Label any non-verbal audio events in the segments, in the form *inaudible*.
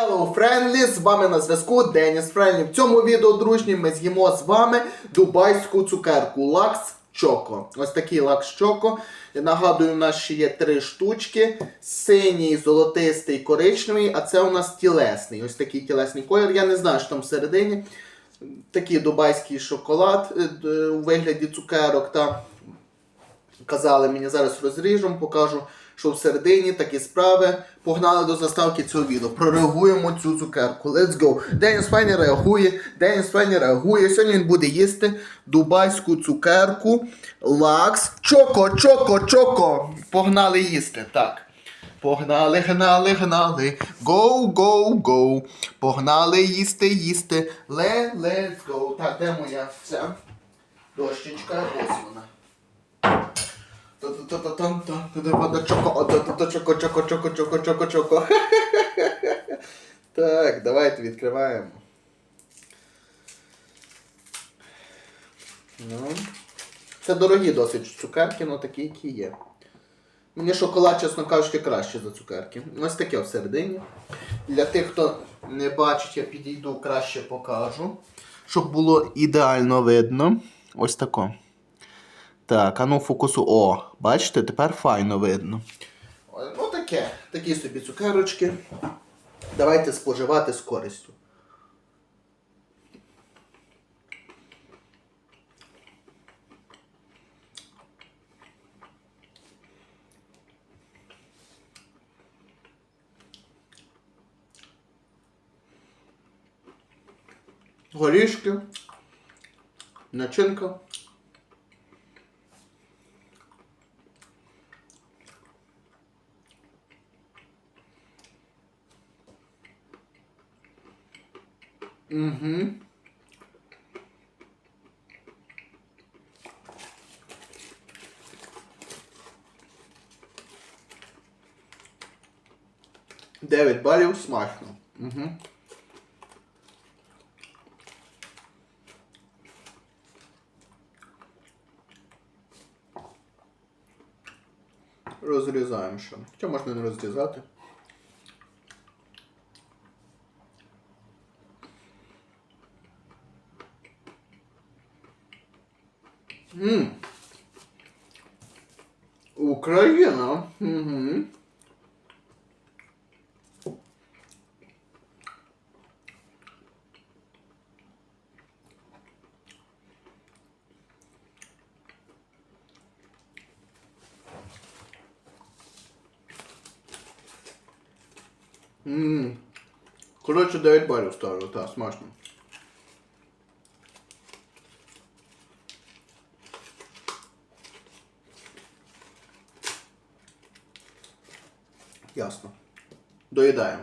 Hello, Friendly! З вами на зв'язку Деніс Френлі. В цьому відео, дружні, ми з'їмо з вами дубайську цукерку Лакс Чоко. Ось такий Лакс Чоко. Я нагадую, у нас ще є три штучки: синій, золотистий, коричневий, а це у нас тілесний. Ось такий тілесний колір. Я не знаю, що там всередині. Такий дубайський шоколад е, у вигляді цукерок. Та казали мені зараз розріжемо, покажу, що всередині такі справи. Погнали до заставки цього відео. Прореагуємо цю цукерку. Let's go. Деніс Файні реагує. Деніс Файні реагує. Сьогодні він буде їсти дубайську цукерку. Лакс. Чоко, чоко, чоко. Погнали їсти. Так. Погнали, гнали, гнали. Go, go, go. Погнали їсти, їсти. Let, let's go. Так, де моя ця дощечка? Ось вона. Чоко, чоко, чоко, чоко, чоко, чоко. *laughs* Так, давайте відкриваємо. Ну. Це дорогі досить цукерки, але такі, які є. Мені шоколад, чесно кажучи, краще за цукерки. Ось таке всередині. Для тих, хто не бачить, я підійду краще покажу. Щоб було ідеально видно. Ось тако. Так, а ну фокусу. О, бачите, тепер файно видно. Ну таке, такі собі цукерочки. Давайте споживати з користю. Горішки, начинка. Угу. Дев'ять балів смачно. Угу. Розрізаємо ще. Хоча можна не розрізати. М. Україна. Угу. Коротше, 9 балів ставлю, так, смачно. Ясно. Доїдаємо.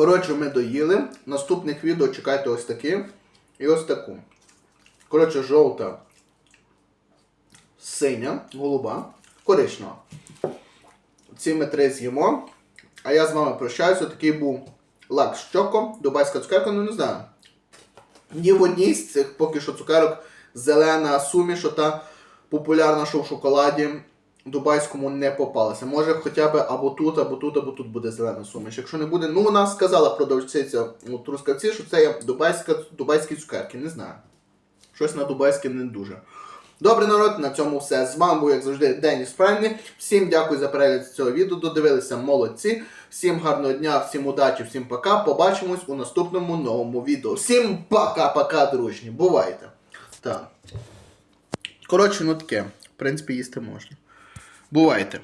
Коротше, ми доїли. Наступних відео чекайте ось такі. І ось таку. Коротше, жовта, синя, голуба, коричнева. Ці ми три з'їмо. А я з вами прощаюся. Такий був лак з чоко, дубайська цукерка, ну не знаю. Ні в одній з цих поки що цукерок зелена суміш, та популярна, що в шоколаді дубайському не попалася. Може хоча б або тут, або тут, або тут буде зелена суміш. Якщо не буде, ну вона сказала продавциця у трускавці, що це є дубайська, дубайські цукерки. Не знаю. Щось на дубайське не дуже. Добре, народ, на цьому все. З вами був, як завжди, Деніс Френлі. Всім дякую за перегляд цього відео. Додивилися молодці. Всім гарного дня, всім удачі, всім пока. Побачимось у наступному новому відео. Всім пока-пока, дружні. Бувайте. Так. Коротше, ну таке. В принципі, їсти можна. Бувайте.